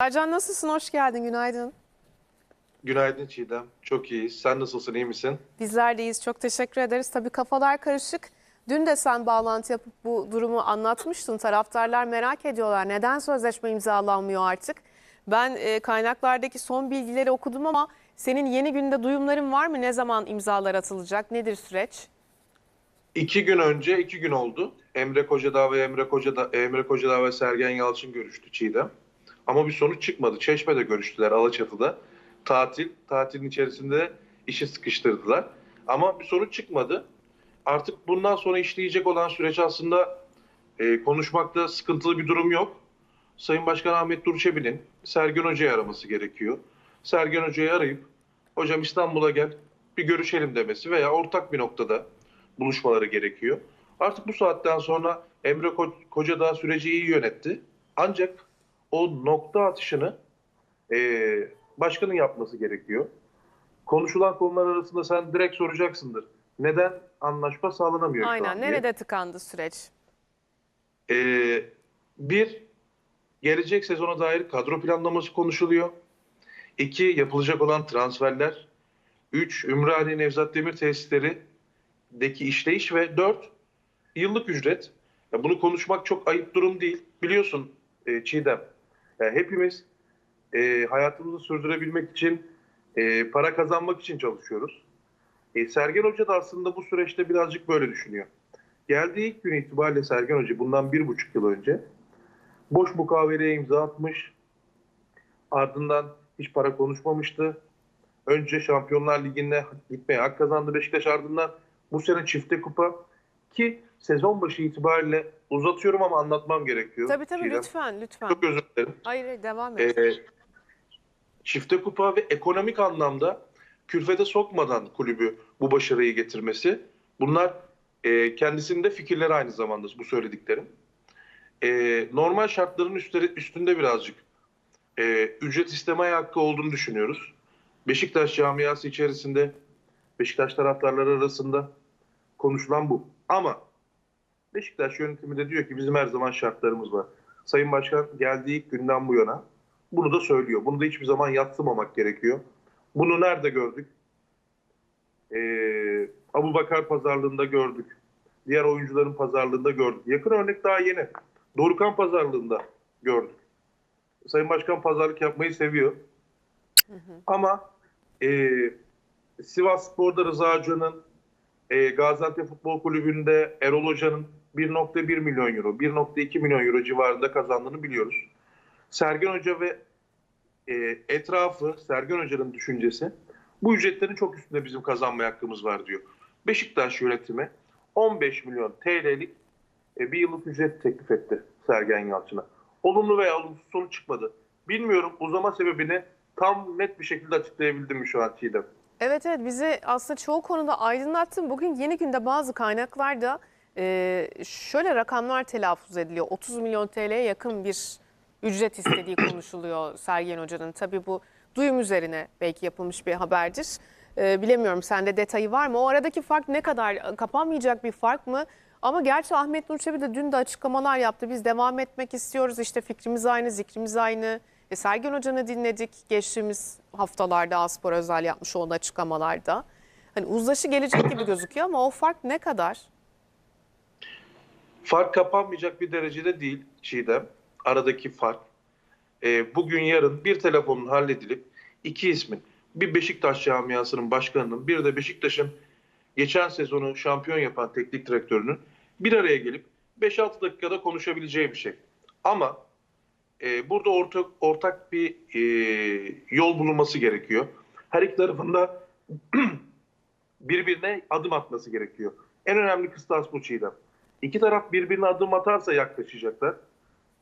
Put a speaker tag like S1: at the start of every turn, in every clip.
S1: Ercan nasılsın? Hoş geldin. Günaydın.
S2: Günaydın Çiğdem. Çok iyiyiz. Sen nasılsın? iyi misin?
S1: Bizler deyiz. Çok teşekkür ederiz. Tabii kafalar karışık. Dün de sen bağlantı yapıp bu durumu anlatmıştın. Taraftarlar merak ediyorlar. Neden sözleşme imzalanmıyor artık? Ben e, kaynaklardaki son bilgileri okudum ama senin yeni günde duyumların var mı? Ne zaman imzalar atılacak? Nedir süreç?
S2: İki gün önce, iki gün oldu. Emre Kocadağ ve Emre Kocadağ, Emre Kocadağ ve Sergen Yalçın görüştü Çiğdem. Ama bir sonuç çıkmadı. Çeşme'de görüştüler Alaçatı'da. Tatil, tatilin içerisinde işi sıkıştırdılar. Ama bir sonuç çıkmadı. Artık bundan sonra işleyecek olan süreç aslında e, konuşmakta sıkıntılı bir durum yok. Sayın Başkan Ahmet Durçebi'nin Sergen Hoca'yı araması gerekiyor. Sergen Hoca'yı arayıp hocam İstanbul'a gel bir görüşelim demesi veya ortak bir noktada buluşmaları gerekiyor. Artık bu saatten sonra Emre Ko- Kocadağ süreci iyi yönetti. Ancak o nokta atışını eee, başkanın yapması gerekiyor. Konuşulan konular arasında sen direkt soracaksındır. Neden anlaşma sağlanamıyor
S1: Aynen.
S2: an diye.
S1: Nerede tıkandı süreç?
S2: Ee, bir, gelecek sezona dair kadro planlaması konuşuluyor. İki, yapılacak olan transferler. Üç, Ümraniye Nevzat Demir tesislerindeki işleyiş ve dört, yıllık ücret. Ya bunu konuşmak çok ayıp durum değil. Biliyorsun e, Çiğdem, ya hepimiz e, hayatımızı sürdürebilmek için, e, para kazanmak için çalışıyoruz. E, Sergen Hoca da aslında bu süreçte birazcık böyle düşünüyor. Geldiği ilk gün itibariyle Sergen Hoca bundan bir buçuk yıl önce boş mukaveleye imza atmış. Ardından hiç para konuşmamıştı. Önce Şampiyonlar Ligi'ne gitmeye hak kazandı Beşiktaş ardından bu sene çifte kupa ki sezon başı itibariyle uzatıyorum ama anlatmam gerekiyor.
S1: Tabii tabii
S2: Çiğdem.
S1: lütfen lütfen.
S2: Çok özür dilerim.
S1: Hayır devam et.
S2: Ee, çifte kupa ve ekonomik anlamda külfete sokmadan kulübü bu başarıyı getirmesi. Bunlar e, kendisinin fikirleri aynı zamanda bu söylediklerim. E, normal şartların üstleri, üstünde birazcık e, ücret istemeye hakkı olduğunu düşünüyoruz. Beşiktaş camiası içerisinde, Beşiktaş taraftarları arasında konuşulan bu. Ama Beşiktaş yönetimi de diyor ki bizim her zaman şartlarımız var. Sayın Başkan geldiği ilk günden bu yana bunu da söylüyor. Bunu da hiçbir zaman yatsımamak gerekiyor. Bunu nerede gördük? Ee, Abu Bakar pazarlığında gördük. Diğer oyuncuların pazarlığında gördük. Yakın örnek daha yeni. Dorukan pazarlığında gördük. Sayın Başkan pazarlık yapmayı seviyor. Ama e, Sivas Spor'da Rıza Hoca'nın, e, Gaziantep Futbol Kulübü'nde Erol Hoca'nın 1.1 milyon euro, 1.2 milyon euro civarında kazandığını biliyoruz. Sergen Hoca ve e, etrafı, Sergen Hoca'nın düşüncesi bu ücretlerin çok üstünde bizim kazanmaya hakkımız var diyor. Beşiktaş yönetimi 15 milyon TL'lik e, bir yıllık ücret teklif etti Sergen Yalçın'a. Olumlu veya olumsuz sonuç çıkmadı. Bilmiyorum uzama sebebini tam net bir şekilde açıklayabildim mi şu an Çiğdem?
S1: Evet evet bizi aslında çoğu konuda aydınlattın. Bugün yeni günde bazı kaynaklarda e, şöyle rakamlar telaffuz ediliyor. 30 milyon TL'ye yakın bir ücret istediği konuşuluyor Sergen Hoca'nın. Tabii bu duyum üzerine belki yapılmış bir haberdir. E, bilemiyorum sende detayı var mı? O aradaki fark ne kadar? Kapanmayacak bir fark mı? Ama gerçi Ahmet Nur Çebi de dün de açıklamalar yaptı. Biz devam etmek istiyoruz. İşte fikrimiz aynı, zikrimiz aynı. E, Sergen Hoca'nı dinledik geçtiğimiz haftalarda Aspor özel yapmış olduğu açıklamalarda. Hani uzlaşı gelecek gibi gözüküyor ama o fark ne kadar?
S2: Fark kapanmayacak bir derecede değil Çiğdem. Aradaki fark. E, bugün yarın bir telefonun halledilip iki ismin bir Beşiktaş camiasının başkanının bir de Beşiktaş'ın geçen sezonu şampiyon yapan teknik direktörünün bir araya gelip 5-6 dakikada konuşabileceği bir şey. Ama e, burada ortak ortak bir e, yol bulunması gerekiyor. Her iki tarafında birbirine adım atması gerekiyor. En önemli kıstas bu Çiğdem. İki taraf birbirine adım atarsa yaklaşacaklar.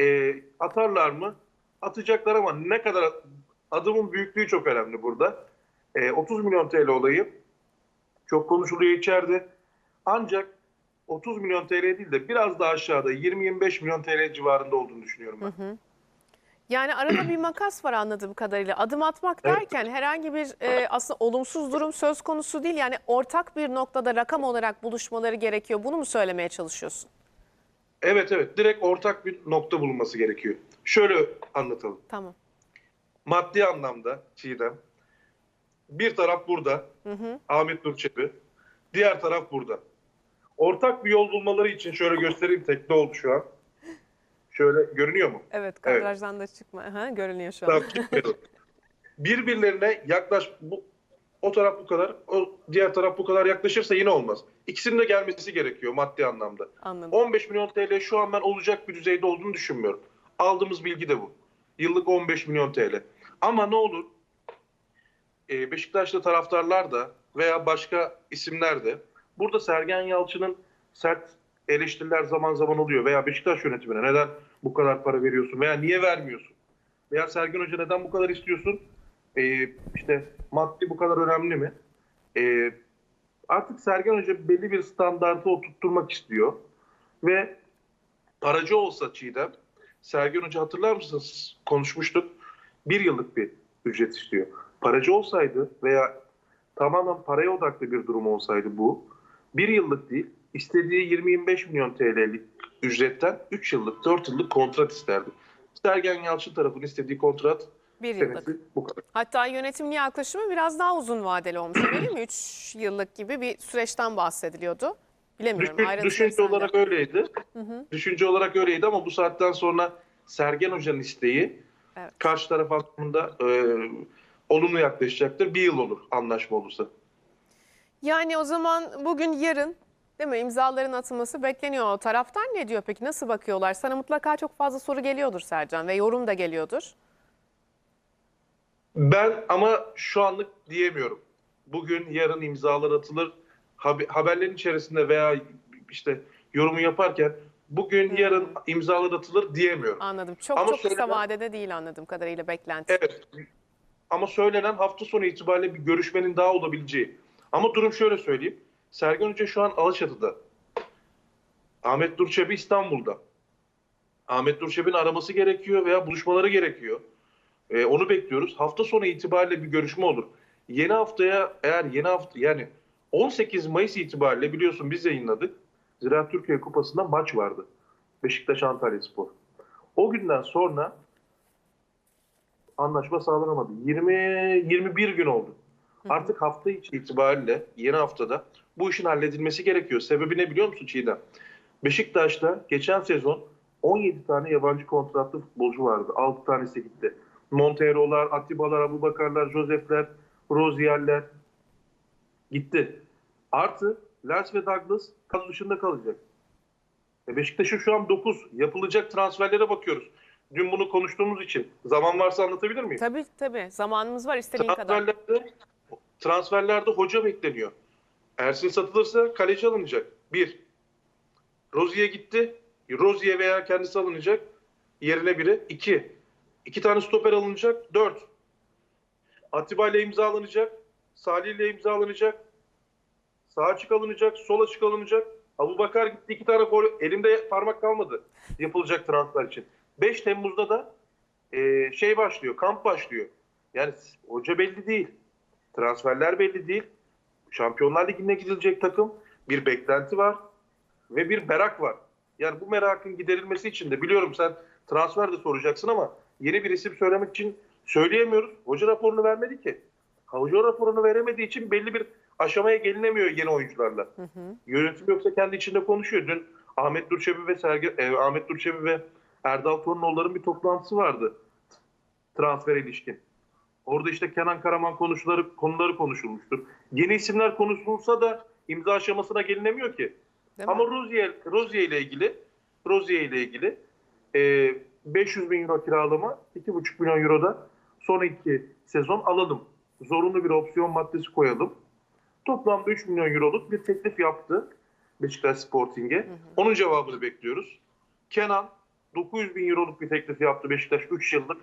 S2: E, atarlar mı? Atacaklar ama ne kadar adımın büyüklüğü çok önemli burada. E, 30 milyon TL olayı çok konuşuluyor içeride. Ancak 30 milyon TL değil de biraz daha aşağıda 20-25 milyon TL civarında olduğunu düşünüyorum ben.
S1: Yani arada bir makas var anladığım kadarıyla. Adım atmak
S2: Evet.
S1: derken herhangi bir e, aslında olumsuz durum söz konusu değil. Yani ortak bir noktada rakam olarak buluşmaları gerekiyor. Bunu mu söylemeye çalışıyorsun?
S2: Evet evet direkt ortak bir nokta bulunması gerekiyor. Şöyle anlatalım.
S1: Tamam.
S2: maddi anlamda Çiğdem. Bir taraf burada. Ahmet Nur Çebi. Diğer taraf burada. Ortak bir yol bulmaları için şöyle göstereyim tekne oldu şu an. Şöyle görünüyor mu?
S1: Evet kadrajdan da çıkma. Aha, görünüyor şu an.
S2: Tamam, çıkmıyor. Birbirlerine yaklaş bu o taraf bu kadar, o diğer taraf bu kadar yaklaşırsa yine olmaz. İkisinin de gelmesi gerekiyor maddi anlamda.
S1: Anladım.
S2: 15 milyon TL şu an ben olacak bir düzeyde olduğunu düşünmüyorum. Aldığımız bilgi de bu. Yıllık 15 milyon TL. Ama ne olur e, Beşiktaşlı taraftarlar da veya başka isimler de burada Sergen Yalçın'ın sert eleştiriler zaman zaman oluyor. Veya Beşiktaş yönetimine neden bu kadar para veriyorsun veya niye vermiyorsun? Veya Sergen Hoca neden bu kadar istiyorsun? E, işte maddi bu kadar önemli mi? E, artık Sergen Hoca belli bir standartı oturtturmak istiyor. Ve aracı olsa Çiğdem, Sergen Hoca hatırlar mısınız? Konuşmuştuk. Bir yıllık bir ücret istiyor. Paracı olsaydı veya tamamen paraya odaklı bir durum olsaydı bu, bir yıllık değil, istediği 20-25 milyon TL'lik ücretten 3 yıllık, 4 yıllık kontrat isterdi. Sergen Yalçın tarafının istediği kontrat
S1: Bir yıllık.
S2: bu kadar.
S1: Hatta yönetimli yaklaşımı biraz daha uzun vadeli olmuş değil mi? 3 yıllık gibi bir süreçten bahsediliyordu. Bilemiyorum.
S2: Düşün- düşünce
S1: sende.
S2: olarak öyleydi. Düşünce olarak öyleydi ama bu saatten sonra Sergen Hoca'nın isteği
S1: Evet.
S2: karşı taraf anlamında e, olumlu yaklaşacaktır. Bir yıl olur anlaşma olursa.
S1: Yani o zaman bugün yarın değil mi imzaların atılması bekleniyor. O taraftar ne diyor peki? Nasıl bakıyorlar? Sana mutlaka çok fazla soru geliyordur Sercan ve yorum da geliyordur.
S2: Ben ama şu anlık diyemiyorum. Bugün yarın imzalar atılır. Haber- haberlerin içerisinde veya işte yorumu yaparken bugün yarın imzalar atılır diyemiyorum.
S1: Anladım. Çok
S2: Ama
S1: çok kısa
S2: söylenen-
S1: vadede değil anladığım kadarıyla beklenti.
S2: Evet. Ama söylenen hafta sonu itibariyle bir görüşmenin daha olabileceği. Ama durum şöyle söyleyeyim. Sergen Hoca şu an Alaçatı'da. Ahmet Durçebi İstanbul'da. Ahmet Durçebi'nin araması gerekiyor veya buluşmaları gerekiyor. Ee, onu bekliyoruz. Hafta sonu itibariyle bir görüşme olur. Yeni haftaya eğer yeni hafta yani 18 Mayıs itibariyle biliyorsun biz yayınladık. Ziraat Türkiye Kupası'nda maç vardı. Beşiktaş Antalya Spor. O günden sonra anlaşma sağlanamadı. 20 21 gün oldu. Artık hafta içi itibariyle yeni haftada bu işin halledilmesi gerekiyor. Sebebi ne biliyor musun Çiğdem? Beşiktaş'ta geçen sezon 17 tane yabancı kontratlı futbolcu vardı. 6 tanesi gitti. Montero'lar, Atiba'lar, Abubakar'lar, Josef'ler, Rozier'ler gitti. Artı Lens ve Douglas kadro dışında kalacak. E Beşiktaş'ın şu an 9 yapılacak transferlere bakıyoruz. Dün bunu konuştuğumuz için. Zaman varsa anlatabilir miyim?
S1: Tabii tabii. Zamanımız var istediğin kadar.
S2: Transferlerde, hoca bekleniyor. Ersin satılırsa kaleci alınacak. Bir. Rozier gitti. Rozier veya kendisi alınacak. Yerine biri. İki. İki tane stoper alınacak. Dört. Atiba ile imzalanacak. Salih ile imzalanacak. Sağ açık alınacak. Sol açık alınacak. Abu Bakar gitti. iki tane gol. Elimde parmak kalmadı. Yapılacak transfer için. 5 Temmuz'da da e, şey başlıyor. Kamp başlıyor. Yani hoca belli değil. Transferler belli değil. Şampiyonlar Ligi'ne gidilecek takım. Bir beklenti var. Ve bir merak var. Yani bu merakın giderilmesi için de biliyorum sen transfer de soracaksın ama yeni bir isim söylemek için söyleyemiyoruz. Hoca raporunu vermedi ki. Hoca raporunu veremediği için belli bir aşamaya gelinemiyor yeni oyuncularla. Yönetim yoksa kendi içinde konuşuyor. Dün Ahmet Durçebi ve Sergen, e, Ahmet Durçebi ve Erdal Torunoğulların bir toplantısı vardı. Transfer ilişkin. Orada işte Kenan Karaman konuşuları, konuları konuşulmuştur. Yeni isimler konuşulsa da imza aşamasına gelinemiyor ki.
S1: Değil?
S2: Ama Rozier, Rozier ile ilgili Rozier ile ilgili e, 500 bin euro kiralama 2,5 milyon euro da sonraki sezon alalım. Zorunlu bir opsiyon maddesi koyalım. Toplamda 3 milyon euroluk bir teklif yaptı Beşiktaş Sporting'e. Onun cevabını bekliyoruz. Kenan 900 bin euroluk bir teklif yaptı Beşiktaş 3 yıllık.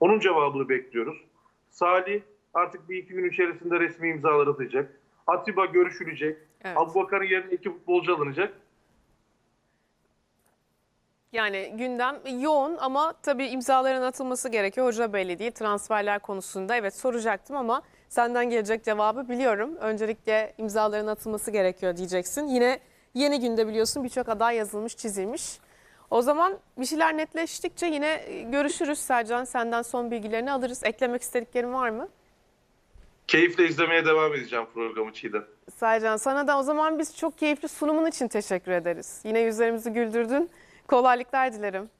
S2: Onun cevabını bekliyoruz. Salih artık bir iki gün içerisinde resmi imzalar atacak. Atiba görüşülecek.
S1: Evet.
S2: Abubakar'ın yerine iki futbolcu alınacak.
S1: Yani gündem yoğun ama tabii imzaların atılması gerekiyor. Hoca belli değil. Transferler konusunda evet soracaktım ama senden gelecek cevabı biliyorum. Öncelikle imzaların atılması gerekiyor diyeceksin. Yine yeni günde biliyorsun birçok aday yazılmış, çizilmiş. O zaman bir şeyler netleştikçe yine görüşürüz Sercan. Senden son bilgilerini alırız. Eklemek istediklerin var mı?
S2: Keyifle izlemeye devam edeceğim programı Çiğdem.
S1: Sercan sana da o zaman biz çok keyifli sunumun için teşekkür ederiz. Yine yüzlerimizi güldürdün. Kolaylıklar dilerim.